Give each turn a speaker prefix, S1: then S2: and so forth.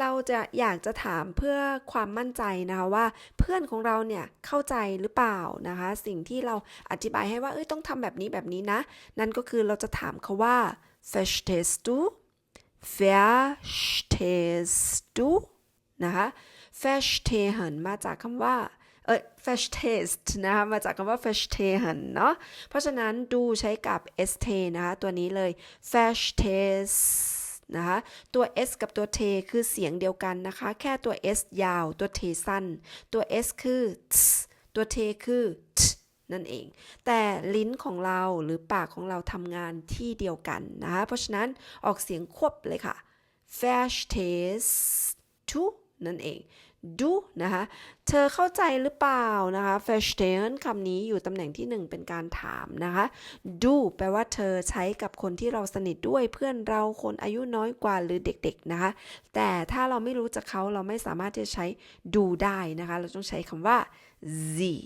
S1: เราจะอยากจะถามเพื่อความมั่นใจนะคะว่าเพื่อนของเราเนี่ยเข้าใจหรือเปล่านะคะ สิ่งที่เราอธิบายให้ว่าเอ้ยต้องทำแบบนี้แบบนี้นะ นั่นก็คือเราจะถามเขาว่า verstehst du verstehst du นะคะ verstehen มาจากคำว่าเอ้ย verstehst นะคะมาจากคำว่า verstehen เนาะเพราะฉะนั้นดูใช้กับ st นะคะตัวนี้เลย verstehst นะคะตัว s กับตัว t คือเสียงเดียวกันนะคะ แค่ตัว s ยาวตัว t สั้น ตัว s คือ ts ตัว t คือ t นั่นเอง แต่ลิ้นของเราหรือปากของเราทำงานที่เดียวกันนะคะเพราะฉะนั้นออกเสียงควบเลยค่ะ f a s h t a s t to นั่นเองดูนะคะ เธอเข้าใจหรือเปล่านะคะ verstehen คำนี้อยู่ตำแหน่งที่หนึ่งเป็นการถามนะคะดูแปลว่าเธอใช้กับคนที่เราสนิทด้วยเพื่อนเราคนอายุน้อยกว่าหรือเด็กๆนะคะ แต่ถ้าเราไม่รู้จักเขาเราไม่สามารถที่จะใช้ดูได้นะคะ เราต้องใช้คำว่า sie